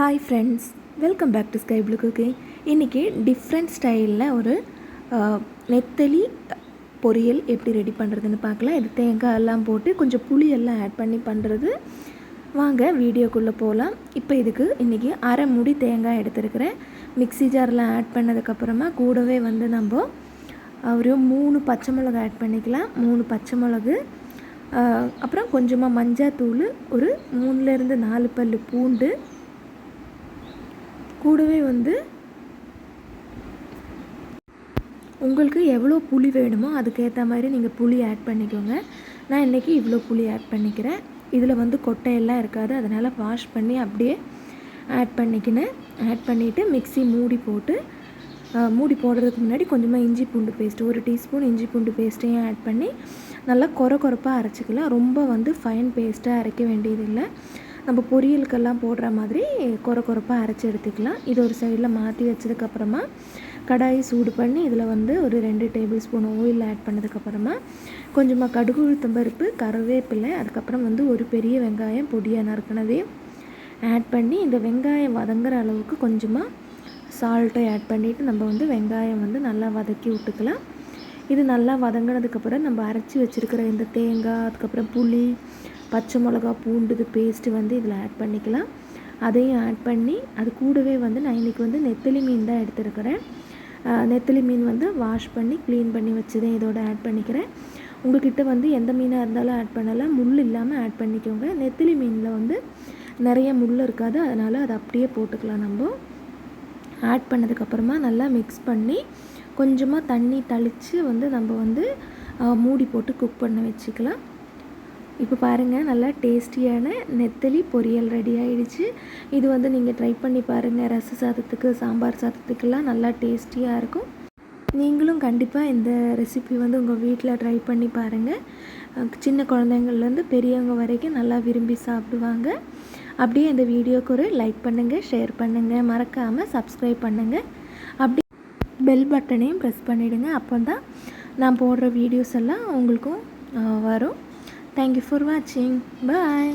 Hi friends welcome back to sky blue cooking இன்றைக்கி different ஸ்டைலில் ஒரு நெத்தலி பொரியல் எப்படி ரெடி பண்ணுறதுன்னு பார்க்கலாம். இது தேங்காய் எல்லாம் போட்டு கொஞ்சம் புளியெல்லாம் ஆட் பண்ணி பண்ணுறது வாங்க வீடியோக்குள்ளே போகலாம் இப்போ இதுக்கு இன்றைக்கி அரை முடி தேங்காய் எடுத்துருக்கிறேன். மிக்ஸி ஜார்லாம் ஆட் பண்ணதுக்கப்புறமா கூடவே வந்து நம்ம ஒரு மூணு பச்சை மிளகு ஆட் பண்ணிக்கலாம். மூணு பச்சை மிளகு அப்புறம் கொஞ்சமாக மஞ்சாத்தூள் ஒரு மூணுலேருந்து நாலு பல் பூண்டு கூடவே வந்து உங்களுக்கு எவ்வளோ புளி வேணுமோ அதுக்கேற்ற மாதிரி நீங்கள் புளி ஆட் பண்ணிக்கோங்க. நான் இன்றைக்கி இவ்வளோ புளி ஆட் பண்ணிக்கிறேன். இதில் வந்து கொட்டையெல்லாம் இருக்காது. அதனால் வாஷ் பண்ணி அப்படியே ஆட் பண்ணிக்கினேன் ஆட் பண்ணிவிட்டு மிக்சி மூடி போட்டு மூடி போடுறதுக்கு முன்னாடி கொஞ்சமாக இஞ்சி பூண்டு பேஸ்ட்டு ஒரு டீஸ்பூன் இஞ்சி பூண்டு பேஸ்ட்டையும் ஆட் பண்ணி நல்லா குறை குறைப்பாக அரைச்சிக்கலாம். ரொம்ப வந்து ஃபைன் பேஸ்ட்டாக அரைக்க வேண்டியதில்லை. நம்ம பொரியலுக்கெல்லாம் போடுற மாதிரி குறை குறைப்பாக அரைச்சி எடுத்துக்கலாம். இது ஒரு சைடில் மாற்றி வச்சதுக்கப்புறமா கடாயை சூடு பண்ணி இதில் வந்து ஒரு ரெண்டு டேபிள் ஸ்பூன் ஆயில் ஆட் பண்ணதுக்கப்புறமா கொஞ்சமாக கடுகு உளுத்தம்பருப்பு கருவேப்பிலை அதுக்கப்புறம் வந்து ஒரு பெரிய வெங்காயம் பொடியாக நறுக்கினதையும் ஆட் பண்ணி இந்த வெங்காயம் வதங்குற அளவுக்கு கொஞ்சமாக சால்ட்டை ஆட் பண்ணிவிட்டு நம்ம வந்து வெங்காயம் வந்து நல்லா வதக்கி விட்டுக்கலாம். இது நல்லா வதங்கினதுக்கப்புறம் நம்ம அரைச்சி வச்சுருக்கிற இந்த தேங்காய் அதுக்கப்புறம் புளி பச்சை மிளகா பூண்டு இது பேஸ்ட்டு வந்து இதில் ஆட் பண்ணிக்கலாம். அதையும் ஆட் பண்ணி அது கூடவே வந்து நான் இன்றைக்கி வந்து நெத்தலி மீன் தான் எடுத்துருக்கிறேன். நெத்தலி மீன் வந்து வாஷ் பண்ணி க்ளீன் பண்ணி வச்சுதான் இதோட ஆட் பண்ணிக்கிறேன். உங்கள்கிட்ட வந்து எந்த மீனாக இருந்தாலும் ஆட் பண்ணலாம். முள் இல்லாமல் ஆட் பண்ணிக்கோங்க. நெத்திலி மீனில் வந்து நிறைய முள் இருக்காது. அதனால் அதை அப்படியே போட்டுக்கலாம் நம்ம. ஆட் பண்ணதுக்கப்புறமா நல்லா மிக்ஸ் பண்ணி கொஞ்சமாக தண்ணி தளித்து வந்து நம்ம வந்து மூடி போட்டு குக் பண்ண வச்சுக்கலாம். இப்போ பாருங்கள் நல்லா டேஸ்டியான நெத்தலி பொரியல் ரெடி ஆகிடுச்சு இது வந்து நீங்கள் ட்ரை பண்ணி பாருங்கள் ரச சாதத்துக்கு சாம்பார் சாதத்துக்கெல்லாம் நல்லா டேஸ்டியாக இருக்கும். நீங்களும் கண்டிப்பாக இந்த ரெசிபி வந்து உங்கள் வீட்டில் ட்ரை பண்ணி பாருங்கள் சின்ன குழந்தைங்கள்லேருந்து பெரியவங்க வரைக்கும் நல்லா விரும்பி சாப்பிடுவாங்க. அப்படியே இந்த வீடியோக்கு ஒரு லைக் பண்ணுங்கள் ஷேர் பண்ணுங்கள் மறக்காமல் சப்ஸ்கிரைப் பண்ணுங்கள் அப்படி பெல் பட்டனையும் ப்ரெஸ் பண்ணிவிடுங்க அப்போ தான் நான் போடுற வீடியோஸ் எல்லாம் உங்களுக்கும் வரும். தேங்க்யூ ஃபார் வாட்சிங் பாய்